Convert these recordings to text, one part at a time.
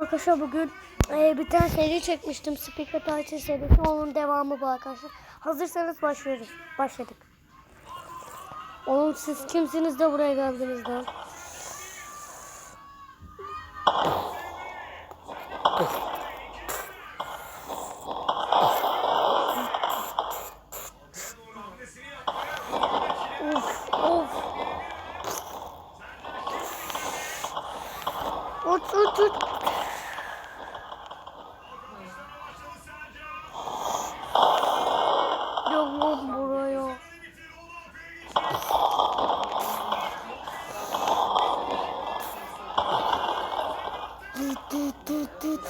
Arkadaşlar bugün e, bir tane seri çekmiştim. Speaker Titan serisi. Onun devamı bu arkadaşlar. Hazırsanız başlıyoruz. Başladık. Oğlum siz kimsiniz de buraya geldiniz lan? Of of. Uç uç uç. Yok lan buraya. Düt düt düt düt.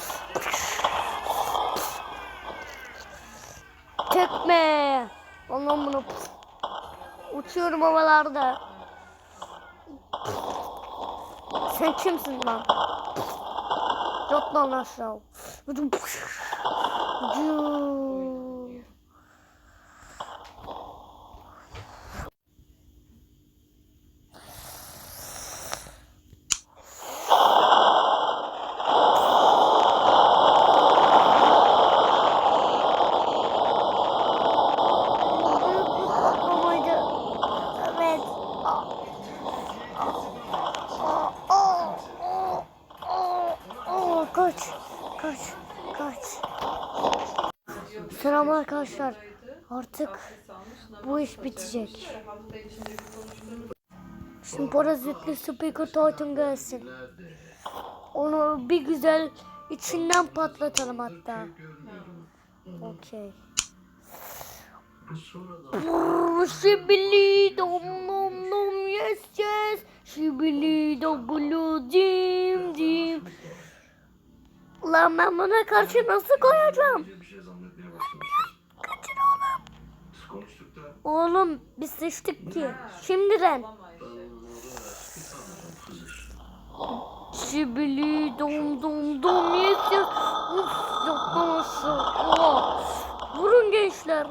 Tekme. Ondan bunu havalarda. Sen kimsin lan? Yat lan aşağı. Vurdum. Cuu. Patlamaydı. Evet. Aa. Aa, aa, aa, aa, aa. Kaç, kaç, kaç. Selam arkadaşlar. Artık bu iş bitecek. Şimdi parazitli speaker Titan gelsin. Onu bir güzel içinden patlatalım hatta. Okey. Şibili dom nom nom yes yes Şibili dom dim dim Lan ben buna karşı nasıl koyacağım? bir şey. Kaçın oğlum. Oğlum biz sıçtık ki. Şimdiden. Şibili dom dom dom yes yes Uf yapma aşağı. Oh. Vurun gençler.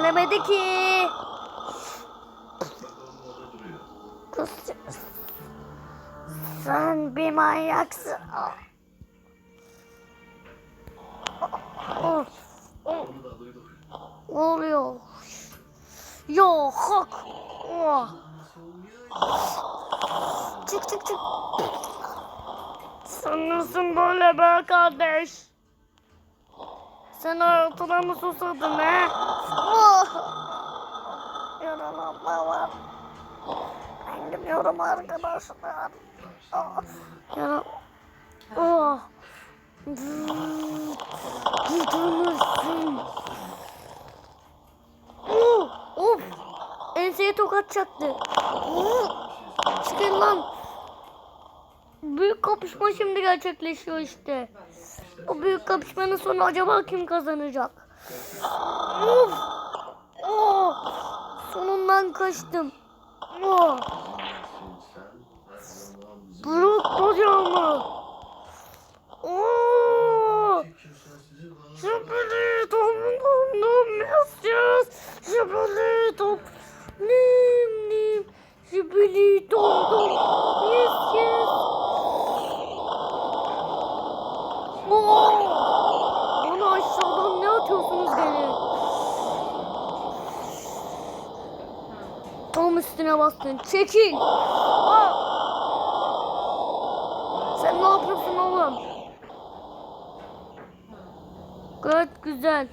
Gelemedi ki. Sen bir manyaksın. Oluyor? Yo hak. Oh. Çık çık çık. Sen nasıl böyle be kardeş? Sen hayatına mı susadın he? Oh. Yaralanma var. Ben gidiyorum arkadaşlar. Oh. Yara... Oh. Gidemezsin. Oh, of. Enseye tokat çaktı. Oh, Çıkın lan. Büyük kapışma şimdi gerçekleşiyor işte. O büyük kapışmanın sonu acaba kim kazanacak? Of. Oh. Sonundan kaçtım. Oh. Brook bacağımı. Oh. Şapeli tom tom yes. Şapeli tom nim nim. Şapeli tom tom yes yes. Oh. Bana aşağıdan ne atıyorsunuz gene? Tam üstüne bastın. Çekil. Sen ne yapıyorsun oğlum? Gayet güzel.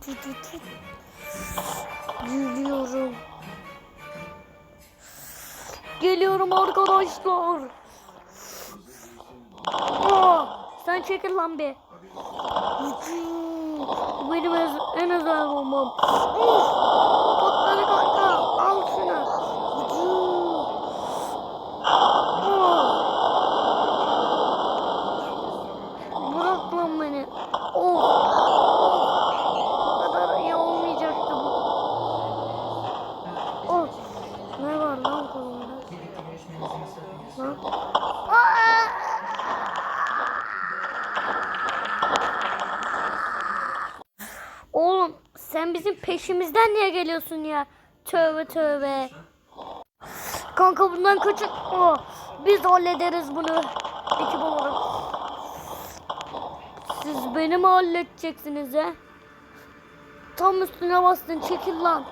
Tut, tut. Geliyorum. Arkadaşlar. Aa, sen çekil lan. Bu benim en özel bombam. Of! Patladı kanka. Al şunu. Oh! Bırak lan beni. Of! Of! Bu kadar iyi olmayacaktı bu. Oh! Ne var lan kolumda? Lan. Aa! Oğlum sen bizim peşimizden niye geliyorsun ya? Tövbe tövbe. Kanka bundan kaçın. Oh, biz hallederiz bunu. Ekip olarak. Siz beni mi halledeceksiniz he? Tam üstüne bastın çekil lan.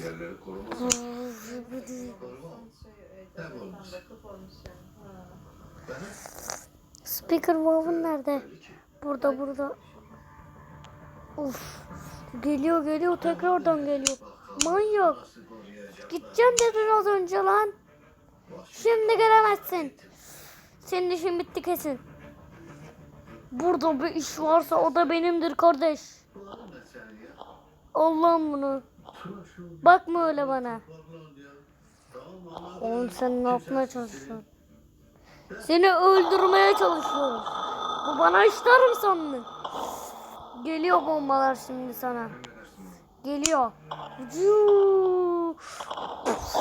Diğerleri korumaz. Koruma. Hem olmuş. Ben Speaker wav'un nerede? öyle ki. Burada burada. Of. Geliyor geliyor tekrardan geliyor. Manyak. Gideceğim dedin az önce lan. Şimdi göremezsin. Senin işin bitti kesin. Burada bir iş varsa o da benimdir kardeş. Allah'ım bunu. Bakma öyle bana. Oğlum sen ne yapmaya çalışıyorsun? Seni öldürmeye çalışıyoruz. Bu bana işler mi sandın? Geliyor bombalar şimdi sana. Geliyor. Vücuu. Of,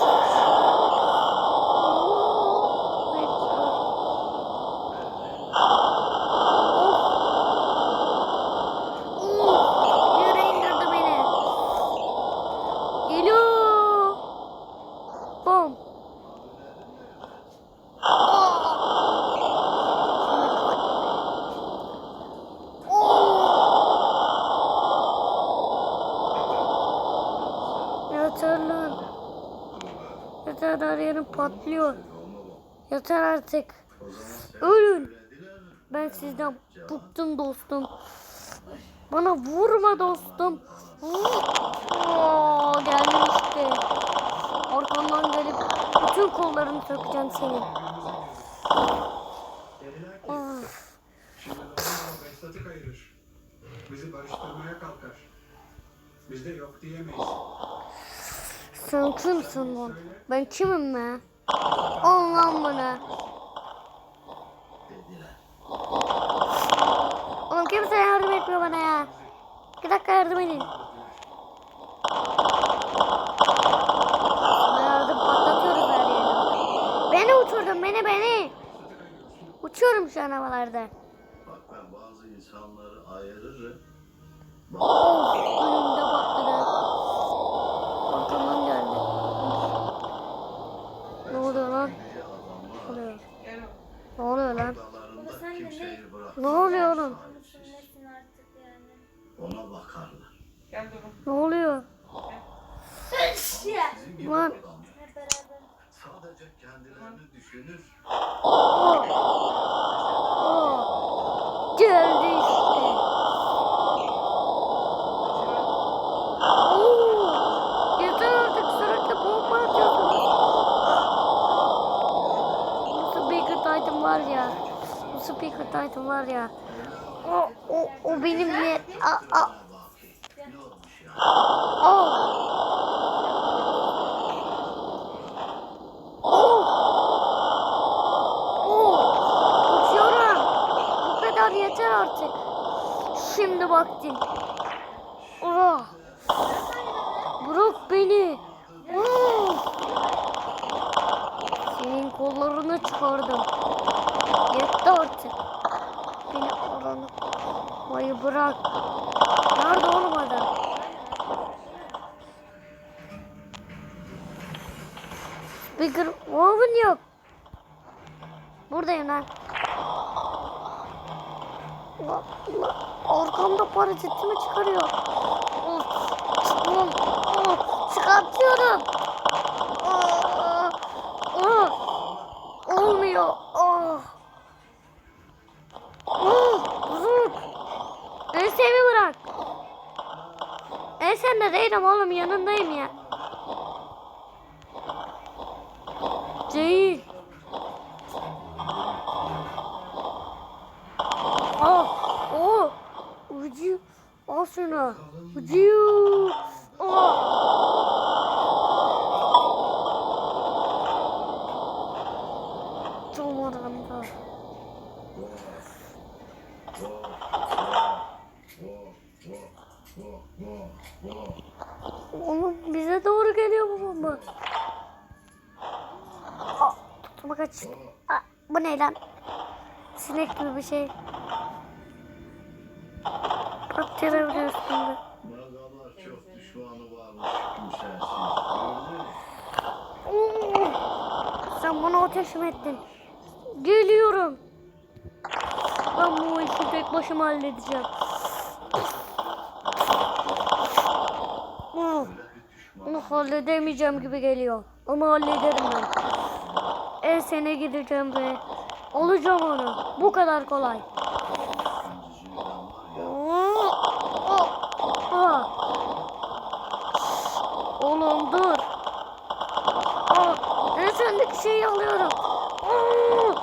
Yere indirdi beni. Geliyor. Bom. Yeter lan. Yeter her patlıyor. Yeter artık. Ölün. Ben sizden bıktım dostum. Bana vurma dostum. Oo, geldim işte. Arkamdan gelip bütün kollarını sökeceğim senin. Of. Kayırır. Bizi barıştırmaya kalkar. Biz de yok diyemeyiz. Sen kimsin lan? Ben kimim be? Al lan bana. Oğlum kimse yardım etmiyor bana ya. Bir dakika yardım edin. Sana yardım patlatıyoruz her yerini. Beni beni beni. Uçuyorum şu an havalarda. Bak ben bazı insanları ayırırım. Of önümde patladı. Arkamdan geldi. Ne oluyor lan? Ne oluyor? Ne oluyor lan? Ne oluyor oğlum? Ona bakarlar. Ne oluyor? Lan. Sadece kendilerini düşünür. Oh. Geldi işte. Oo. Yeter artık sürekli bomba atıyorsunuz. Bu speaker titan var ya. Bu speaker titan var ya. O, o, o benim ne? A, a, Ne olmuş ya? o. O. O. Uçuyorum. Bu kadar yeter artık. Şimdi vaktin. Oh. Bırak beni. Oh. Senin kollarını çıkardım. Yetti artık. Beni oranı. Vay bırak. Nerede oğlum adam? Speaker Woven yok. Buradayım lan. Allah Allah. Arkamda çıkarıyor. Çıkartıyorum. Olmuyor. Ah. Ah, Bırak. Ensemi bırak. Ensemde değilim oğlum yanındayım ya. Değil. Aa, o. Ucu. Al şunu. Ucu. Aa. Tam oranda. Oğlum bize doğru geliyor bu bomba. Aa, tutuma kaçtı. Aa, bu ne lan? Sinek gibi bir şey. Bile üstünde. Oo, Sen bana ateş mi ettin? Geliyorum. Ben bu işi tek başıma halledeceğim. Bunu halledemeyeceğim gibi geliyor. Ama hallederim ben. En sene gideceğim ve alacağım onu. Bu kadar kolay. Oğlum dur. Aa, en sondaki şeyi alıyorum. Aa,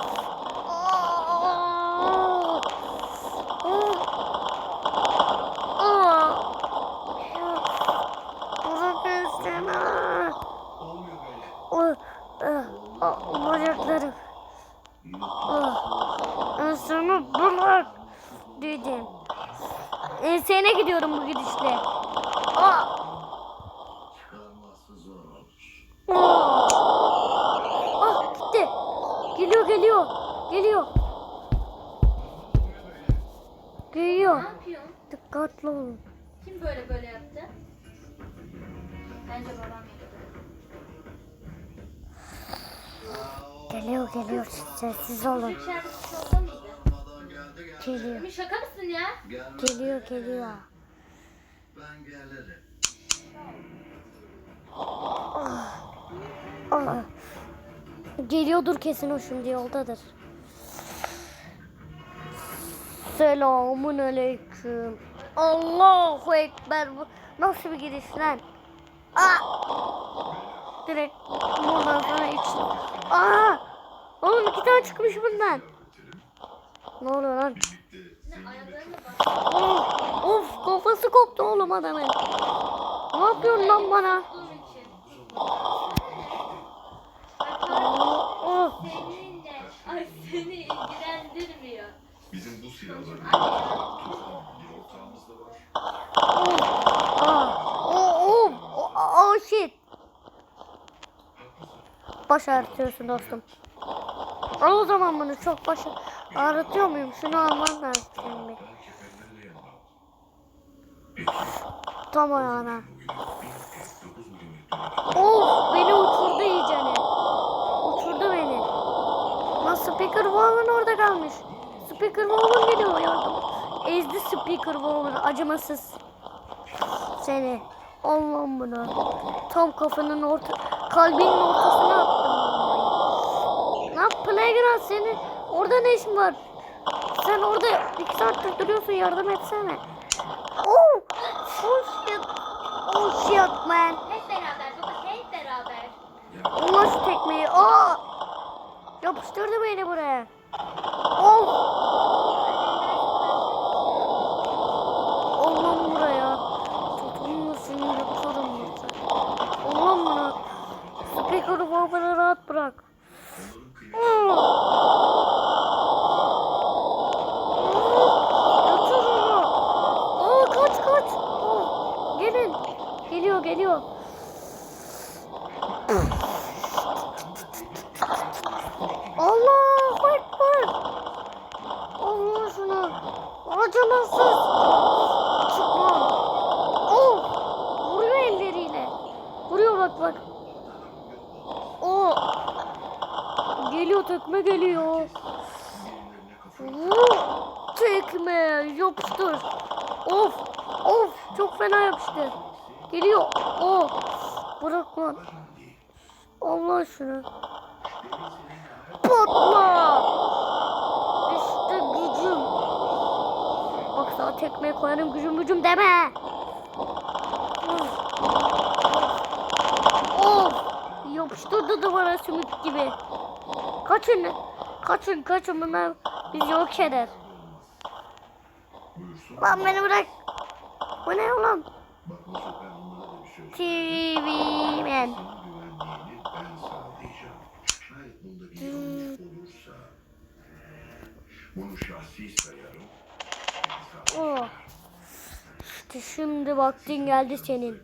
aa, aa. Bırak ensemi. Olmuyor böyle. Aa, aa, aa, Bacaklarım. Yürü. Ensemi bırak. Dedim. Ensene gidiyorum bu gidişle. Aa! Ah gitti. Geliyor geliyor. Geliyor. Geliyor. Ne yapıyorsun? Dikkatli olun. Kim böyle böyle yaptı? Bence babam yaptı. Geliyor geliyor. Sessiz olun. Geliyor. Emin şaka mısın ya? Geliyor geliyor. Ben gelirim. Aa. Geliyordur kesin o şimdi yoldadır. Selamun aleyküm. Allahu ekber. Nasıl bir gidiş lan? Aa! Direkt buradan sonra iç. Aa! Oğlum iki tane çıkmış bundan. Ne oluyor lan? Bak. Of, kafası koptu oğlum adamın. Ne yapıyorsun lan bana? İçin. Ay seni ilgilendirmiyor. Bizim bu silahların bir ortağımız da var. Aa, oh, oh, oh shit. Baş ağrıtıyorsun dostum. Al o zaman bunu çok baş ağrıtıyor muyum? Şunu alman lazım yanına. Tam ayağına. Bugün 9 milimetrelik Of beni uçurdu iyicene. Uçurdu beni. Lan Speaker Woman orada kalmış. Speaker Woman geliyor yardım. Ezdi Speaker Woman acımasız. Seni. Allah'ım bunu. Tam kafanın orta, kalbinin ortasına attım. Lan Playground senin orada ne işin var? Sen orada iki saattir duruyorsun yardım etsene. Oh! Oh shit! Oh shit man! Hep beraber baba hep beraber. Allah şu tekmeyi. Aa! Yapıştırdı beni buraya. Of! Allah'ım buraya. Tutunma seni yaparım burada. Allah'ım bunu. Speaker'ı babana rahat bırak. onların geliyor geliyor. Allah ekber. Allah şunu. Acımasız. Çıkmam. Oh. Vuruyor elleriyle. Vuruyor bak bak. Oh. Geliyor tekme geliyor. Vuh. Tekme yapıştır. Of. Of. Çok fena yapıştı. Geliyor. Oh. Bırak lan. Allah şunu. Patla. İşte gücüm. Bak sana tekmeye koyarım gücüm gücüm deme. Of. Yapıştırdı duvara sümük gibi. Kaçın. Kaçın kaçın bunlar bizi yok eder. Lan beni bırak. Bu ne lan? Olursa bunu şahsi sayarım. Oh. İşte şimdi vaktin geldi. Senin